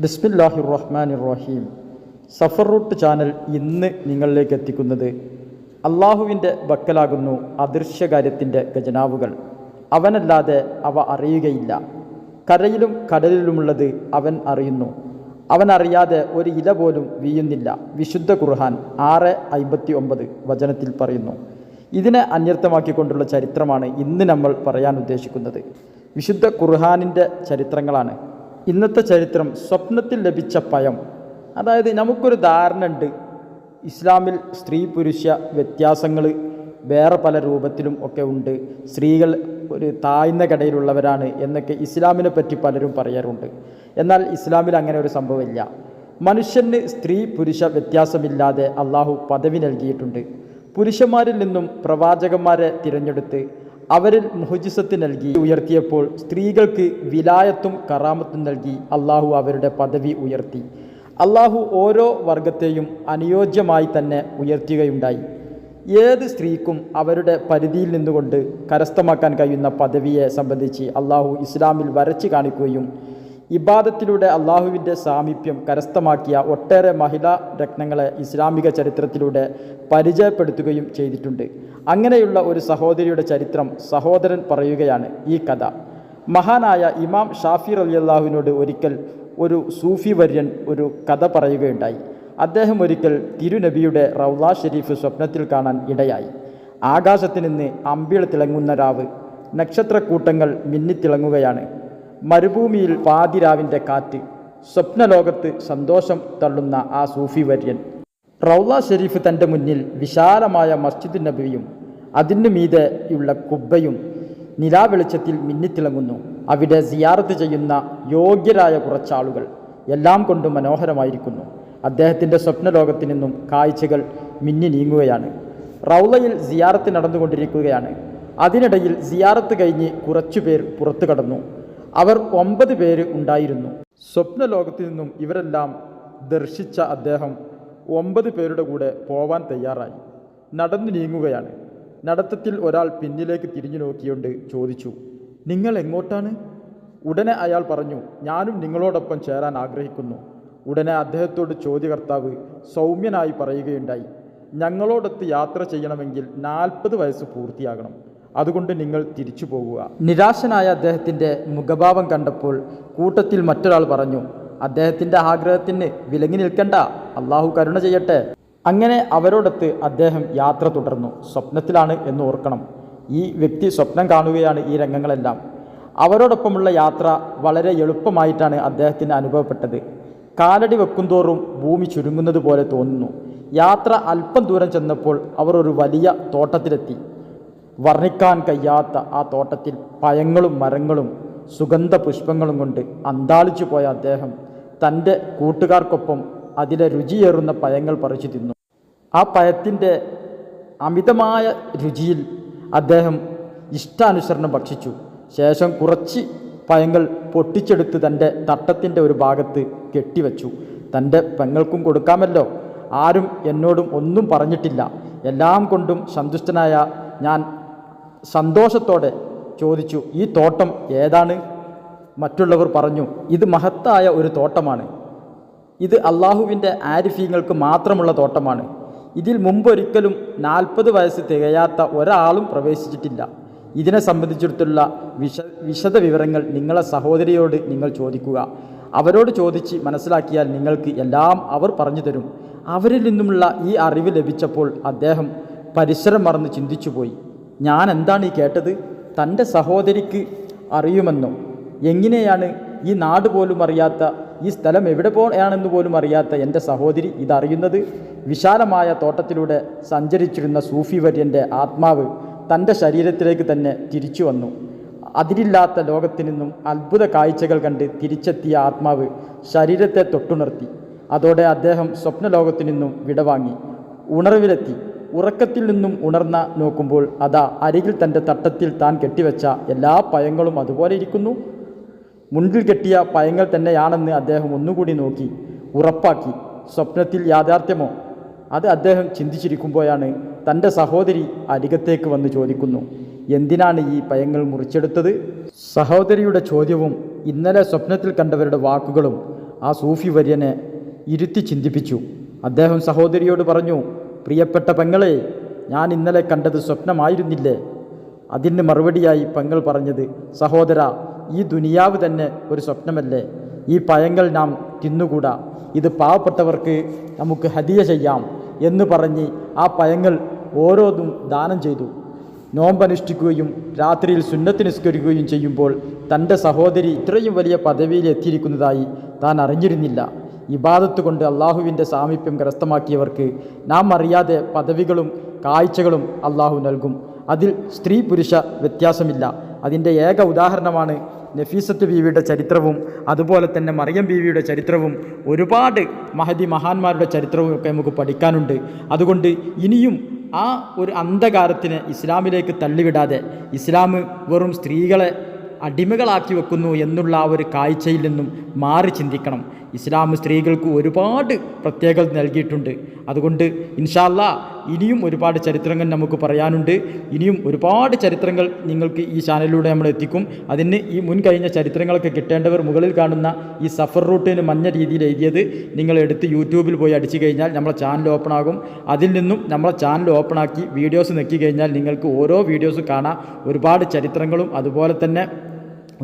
ബിസ്മില്ലാഹിർ റഹ്മാൻ റഹീം സഫർ റൂട്ട് ചാനൽ ഇന്ന് നിങ്ങളിലേക്ക് എത്തിക്കുന്നത് അള്ളാഹുവിന്റെ ബക്കലാകുന്നു അദൃശ്യകാര്യത്തിന്റെ ഖജനാവുകൾ. അവനല്ലാതെ അവ അറിയുകയില്ല. കരയിലും കടലിലുമുള്ളത് അവൻ അറിയുന്നു. അവൻ അറിയാതെ ഒരു ഇല പോലും വീയുന്നില്ല. വിശുദ്ധ ഖുർഹാൻ ആറ് അമ്പത്തി ഒമ്പത് വചനത്തിൽ പറയുന്നു. ഇതിനെ അന്യർത്ഥമാക്കിക്കൊണ്ടുള്ള ചരിത്രമാണ് ഇന്ന് നമ്മൾ പറയാൻ ഉദ്ദേശിക്കുന്നത്. വിശുദ്ധ ഖുർഹാനിന്റെ ചരിത്രങ്ങളാണ്. ഇന്നത്തെ ചരിത്രം സ്വപ്നത്തിൽ ലഭിച്ച പയം. അതായത് നമുക്കൊരു ധാരണ ഉണ്ട്. ഇസ്ലാമിൽ സ്ത്രീ പുരുഷ വ്യത്യാസങ്ങൾ വേറെ പല രൂപത്തിലും ഒക്കെ ഉണ്ട്. സ്ത്രീകൾ ഒരു താഴ്ന്ന കടയിലുള്ളവരാണ് എന്നൊക്കെ ഇസ്ലാമിനെ പറ്റി പലരും പറയാറുണ്ട്. എന്നാൽ ഇസ്ലാമിൽ അങ്ങനെ ഒരു സംഭവമില്ല. മനുഷ്യന് സ്ത്രീ പുരുഷ വ്യത്യാസമില്ലാതെ അള്ളാഹു പദവി നൽകിയിട്ടുണ്ട്. പുരുഷന്മാരിൽ നിന്നും പ്രവാചകന്മാരെ തിരഞ്ഞെടുത്ത് അവരിൽ മുഹജിസത്ത് നൽകി. ഉയർത്തിയപ്പോൾ സ്ത്രീകൾക്ക് വിലായത്തും കറാമത്തും നൽകി. അള്ളാഹു അവരുടെ പദവി ഉയർത്തി. അള്ളാഹു ഓരോ വർഗത്തെയും അനുയോജ്യമായി തന്നെ ഉയർത്തുകയുണ്ടായി. ഏത് സ്ത്രീക്കും അവരുടെ പരിധിയിൽ നിന്നുകൊണ്ട് കരസ്ഥമാക്കാൻ കഴിയുന്ന പദവിയെ സംബന്ധിച്ച് അള്ളാഹു ഇസ്ലാമിൽ വരച്ച് കാണിക്കുകയും ഇബാദത്തിലൂടെ അള്ളാഹുവിന്റെ സാമീപ്യം കരസ്ഥമാക്കിയ ഒട്ടേറെ മഹിളാ രത്നങ്ങളെ ഇസ്ലാമിക ചരിത്രത്തിലൂടെ പരിചയപ്പെടുത്തുകയും ചെയ്തിട്ടുണ്ട്. അങ്ങനെയുള്ള ഒരു സഹോദരിയുടെ ചരിത്രം സഹോദരൻ പറയുകയാണ് ഈ കഥ. മഹാനായ ഇമാം ഷാഫി അള്ളാഹുവിനോട് ഒരിക്കൽ ഒരു സൂഫി വര്യൻ ഒരു കഥ പറയുകയുണ്ടായി. അദ്ദേഹം ഒരിക്കൽ തിരുനബിയുടെ റൗല ഷെരീഫ് സ്വപ്നത്തിൽ കാണാൻ ഇടയായി. ആകാശത്ത് നിന്ന് അമ്പിള തിളങ്ങുന്ന രാവ് നക്ഷത്രക്കൂട്ടങ്ങൾ മിന്നിത്തിളങ്ങുകയാണ്. മരുഭൂമിയിൽ പാതിരാവിന്റെ കാറ്റ് സ്വപ്നലോകത്ത് സന്തോഷം തള്ളുന്ന ആ സൂഫി വര്യൻ. റൗള ഷെരീഫ് തന്റെ മുന്നിൽ വിശാലമായ മസ്ജിദ് നബിയും അതിനു മീതെയുള്ള കുബ്ബയും നിലാവെളിച്ചത്തിൽ മിന്നിത്തിളങ്ങുന്നു. അവിടെ സിയാറത്ത് ചെയ്യുന്ന യോഗ്യരായ കുറച്ചാളുകൾ എല്ലാം കൊണ്ടും മനോഹരമായിരിക്കുന്നു. അദ്ദേഹത്തിന്റെ സ്വപ്നലോകത്തു നിന്നും കാഴ്ചകൾ മിന്നി നീങ്ങുകയാണ്. റൗലയിൽ സിയാറത്ത് നടന്നുകൊണ്ടിരിക്കുകയാണ്. അതിനിടയിൽ സിയാറത്ത് കഴിഞ്ഞ് കുറച്ചുപേർ പുറത്തു കടന്നു. അവർ ഒമ്പത് പേര് ഉണ്ടായിരുന്നു. സ്വപ്നലോകത്തു നിന്നും ഇവരെല്ലാം ദർശിച്ച അദ്ദേഹം ഒമ്പത് പേരുടെ കൂടെ പോവാൻ തയ്യാറായി. നടന്നു നീങ്ങുകയാണ്. നടത്തത്തിൽ ഒരാൾ പിന്നിലേക്ക് തിരിഞ്ഞു നോക്കിയോണ്ട് ചോദിച്ചു നിങ്ങൾ എങ്ങോട്ടാണ്? ഉടനെ അയാൾ പറഞ്ഞു ഞാനും നിങ്ങളോടൊപ്പം ചേരാൻ ആഗ്രഹിക്കുന്നു. ഉടനെ അദ്ദേഹത്തോട് ചോദ്യകർത്താവ് സൗമ്യനായി പറയുകയുണ്ടായി ഞങ്ങളോടൊത്ത് യാത്ര ചെയ്യണമെങ്കിൽ നാൽപ്പത് വയസ്സ് പൂർത്തിയാകണം. അതുകൊണ്ട് നിങ്ങൾ തിരിച്ചു പോകുക. നിരാശനായ അദ്ദേഹത്തിന്റെ മുഖഭാവം കണ്ടപ്പോൾ കൂട്ടത്തിൽ മറ്റൊരാൾ പറഞ്ഞു അദ്ദേഹത്തിന്റെ ആഗ്രഹത്തിന് വിലങ്ങി നിൽക്കണ്ട അള്ളാഹു കരുണ ചെയ്യട്ടെ. അങ്ങനെ അവരോടൊത്ത് അദ്ദേഹം യാത്ര തുടർന്നു. സ്വപ്നത്തിലാണ് എന്ന് ഓർക്കണം. ഈ വ്യക്തി സ്വപ്നം കാണുകയാണ് ഈ രംഗങ്ങളെല്ലാം. അവരോടൊപ്പമുള്ള യാത്ര വളരെ എളുപ്പമായിട്ടാണ് അദ്ദേഹത്തിന് അനുഭവപ്പെട്ടത്. കാലടി വെക്കുന്തോറും ഭൂമി ചുരുങ്ങുന്നത് പോലെ തോന്നുന്നു. യാത്ര അല്പം ദൂരം ചെന്നപ്പോൾ അവർ ഒരു വലിയ തോട്ടത്തിലെത്തി. വർണിക്കാൻ കഴിയാത്ത ആ തോട്ടത്തിൽ പഴങ്ങളും മരങ്ങളും സുഗന്ധ പുഷ്പങ്ങളും കൊണ്ട് അന്താളിച്ചു പോയ അദ്ദേഹം തന്റെ കൂട്ടുകാർക്കൊപ്പം അതിലെ രുചിയേറുന്ന പഴങ്ങൾ പറിച്ചു തിന്നു. ആ പഴത്തിന്റെ അമിതമായ രുചിയിൽ അദ്ദേഹം ഇഷ്ടാനുസരണം ഭക്ഷിച്ചു. ശേഷം കുറച്ച് പഴങ്ങൾ പൊട്ടിച്ചെടുത്ത് തന്റെ തട്ടത്തിന്റെ ഒരു ഭാഗത്ത് കെട്ടിവെച്ചു. തന്റെ പെങ്ങൾക്കും കൊടുക്കാമല്ലോ. ആരും എന്നോടും ഒന്നും പറഞ്ഞിട്ടില്ല. എല്ലാം കൊണ്ടും സന്തുഷ്ടനായ ഞാൻ സന്തോഷത്തോടെ ചോദിച്ചു ഈ തോട്ടം ഏതാണ്? മറ്റുള്ളവർ പറഞ്ഞു ഇത് മഹത്തായ ഒരു തോട്ടമാണ്. ഇത് അള്ളാഹുവിന്റെ ആരിഫീങ്ങൾക്ക് മാത്രമുള്ള തോട്ടമാണ്. ഇതിൽ മുമ്പൊരിക്കലും നാൽപ്പത് വയസ്സ് തികയാത്ത ഒരാളും പ്രവേശിച്ചിട്ടില്ല. ഇതിനെ സംബന്ധിച്ചിടത്തുള്ള വിശ വിശദ വിവരങ്ങൾ നിങ്ങളെ സഹോദരിയോട് നിങ്ങൾ ചോദിക്കുക. അവരോട് ചോദിച്ച് മനസ്സിലാക്കിയാൽ നിങ്ങൾക്ക് എല്ലാം അവർ പറഞ്ഞു തരും. അവരിൽ നിന്നുമുള്ള ഈ അറിവ് ലഭിച്ചപ്പോൾ അദ്ദേഹം പരിസരം മറന്ന് ചിന്തിച്ചുപോയി. ഞാൻ എന്താണ് ഈ കേട്ടത്? തന്റെ സഹോദരിക്ക് അറിയുമെന്നോ എങ്ങനെയാണ് ഈ നാട് പോലും അറിയാത്ത ഈ സ്ഥലം എവിടെ പോയാണെന്ന് പോലും അറിയാത്ത എന്റെ സഹോദരി ഇതറിയുന്നത്? വിശാലമായ തോട്ടത്തിലൂടെ സഞ്ചരിച്ചിരുന്ന സൂഫി വര്യന്റെ ആത്മാവ് തന്റെ ശരീരത്തിലേക്ക് തന്നെ തിരിച്ചു വന്നു. അതിരില്ലാത്ത ലോകത്തിൽ നിന്നും അത്ഭുത കാഴ്ചകൾ കണ്ട് തിരിച്ചെത്തിയ ആത്മാവ് ശരീരത്തെ തൊട്ടുണർത്തി. അതോടെ അദ്ദേഹം സ്വപ്നലോകത്തു നിന്നും വിടവാങ്ങി. ഉണർവിലെത്തി. ഉറക്കത്തിൽ നിന്നും ഉണർന്ന നോക്കുമ്പോൾ അതാ അരികിൽ തന്റെ തട്ടത്തിൽ താൻ കെട്ടിവെച്ച എല്ലാ പയങ്ങളും അതുപോലെ ഇരിക്കുന്നു. മുൻപിൽ കെട്ടിയ പയങ്ങൾ തന്നെയാണെന്ന് അദ്ദേഹം ഒന്നുകൂടി നോക്കി ഉറപ്പാക്കി. സ്വപ്നത്തിൽ യാഥാർത്ഥ്യമോ? അത് അദ്ദേഹം ചിന്തിച്ചിരിക്കുമ്പോഴാണ് തന്റെ സഹോദരി അരികത്തേക്ക് വന്ന് ചോദിക്കുന്നു എന്തിനാണ് ഈ പയങ്ങൾ മുറിച്ചെടുത്തത്? സഹോദരിയുടെ ചോദ്യവും ഇന്നലെ സ്വപ്നത്തിൽ കണ്ടവരുടെ വാക്കുകളും ആ സൂഫി വര്യനെ ഇരുത്തി ചിന്തിപ്പിച്ചു. അദ്ദേഹം സഹോദരിയോട് പറഞ്ഞു പ്രിയപ്പെട്ട പെങ്ങളെ ഞാൻ ഇന്നലെ കണ്ടത് സ്വപ്നമായിരുന്നില്ലേ? അതിന് മറുപടിയായി പെങ്ങൾ പറഞ്ഞത് സഹോദര ഈ ദുനിയാവ് തന്നെ ഒരു സ്വപ്നമല്ലേ? ഈ പഴങ്ങൾ നാം തിന്നുകൂടാ. ഇത് പാവപ്പെട്ടവർക്ക് നമുക്ക് ഹതിയ ചെയ്യാം എന്ന് പറഞ്ഞ് ആ പഴങ്ങൾ ഓരോന്നും ദാനം ചെയ്തു. നോമ്പനുഷ്ഠിക്കുകയും രാത്രിയിൽ സുന്നത്ത് നിസ്കരിക്കുകയും ചെയ്യുമ്പോൾ തന്റെ സഹോദരി ഇത്രയും വലിയ പദവിയിൽ എത്തിയിരിക്കുന്നതായി താൻ അറിഞ്ഞിരുന്നില്ല. ഇബാദത്ത് കൊണ്ട് അള്ളാഹുവിന്റെ സാമീപ്യം കരസ്ഥമാക്കിയവർക്ക് നാം അറിയാതെ പദവികളും കാഴ്ചകളും അള്ളാഹു നൽകും. അതിൽ സ്ത്രീ പുരുഷ വ്യത്യാസമില്ല. അതിന്റെ ഏക ഉദാഹരണമാണ് നഫീസത്ത് ബീവിയുടെ ചരിത്രവും അതുപോലെ തന്നെ മറിയം ബീവിയുടെ ചരിത്രവും ഒരുപാട് മഹതി മഹാന്മാരുടെ ചരിത്രവും ഒക്കെ നമുക്ക് പഠിക്കാനുണ്ട്. അതുകൊണ്ട് ഇനിയും ആ ഒരു അന്ധകാരത്തിന് ഇസ്ലാമിലേക്ക് തള്ളിവിടാതെ ഇസ്ലാം വെറും സ്ത്രീകളെ അടിമകളാക്കി വെക്കുന്നു എന്നുള്ള ആ ഒരു കാഴ്ചയിൽ നിന്നും മാറി ചിന്തിക്കണം. ഇസ്ലാം സ്ത്രീകൾക്ക് ഒരുപാട് പ്രത്യേകത നൽകിയിട്ടുണ്ട്. അതുകൊണ്ട് ഇൻഷാല്ല ഇനിയും ഒരുപാട് ചരിത്രങ്ങൾ നമുക്ക് പറയാനുണ്ട്. ഇനിയും ഒരുപാട് ചരിത്രങ്ങൾ നിങ്ങൾക്ക് ഈ ചാനലിലൂടെ നമ്മൾ എത്തിക്കും. അതിന് ഈ മുൻ കഴിഞ്ഞ ചരിത്രങ്ങളൊക്കെ കിട്ടേണ്ടവർ മുകളിൽ കാണുന്ന ഈ സഫർ റൂട്ടിന് മഞ്ഞ രീതിയിൽ എഴുതിയത് നിങ്ങൾ എടുത്ത് യൂട്യൂബിൽ പോയി അടിച്ചു കഴിഞ്ഞാൽ നമ്മളെ ചാനൽ ഓപ്പൺ ആകും. അതിൽ നിന്നും നമ്മളെ ചാനൽ ഓപ്പൺ ആക്കി വീഡിയോസ് നെക്കി കഴിഞ്ഞാൽ നിങ്ങൾക്ക് ഓരോ വീഡിയോസ് കാണാം. ഒരുപാട് ചരിത്രങ്ങളും അതുപോലെ തന്നെ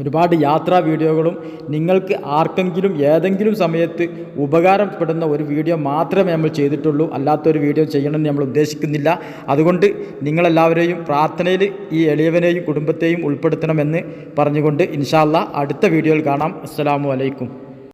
ഒരുപാട് യാത്രാ വീഡിയോകളും നിങ്ങൾക്ക് ആർക്കെങ്കിലും ഏതെങ്കിലും സമയത്ത് ഉപകാരപ്പെടുന്ന ഒരു വീഡിയോ മാത്രമേ നമ്മൾ ചെയ്തിട്ടുള്ളൂ. അല്ലാത്തൊരു വീഡിയോ ചെയ്യണമെന്ന് നമ്മൾ ഉദ്ദേശിക്കുന്നില്ല. അതുകൊണ്ട് നിങ്ങളെല്ലാവരെയും പ്രാർത്ഥനയിൽ ഈ എളിയവനെയും കുടുംബത്തെയും ഉൾപ്പെടുത്തണമെന്ന് പറഞ്ഞുകൊണ്ട് ഇൻഷാല്ല അടുത്ത വീഡിയോയിൽ കാണാം. അസ്സാം അലൈക്കും.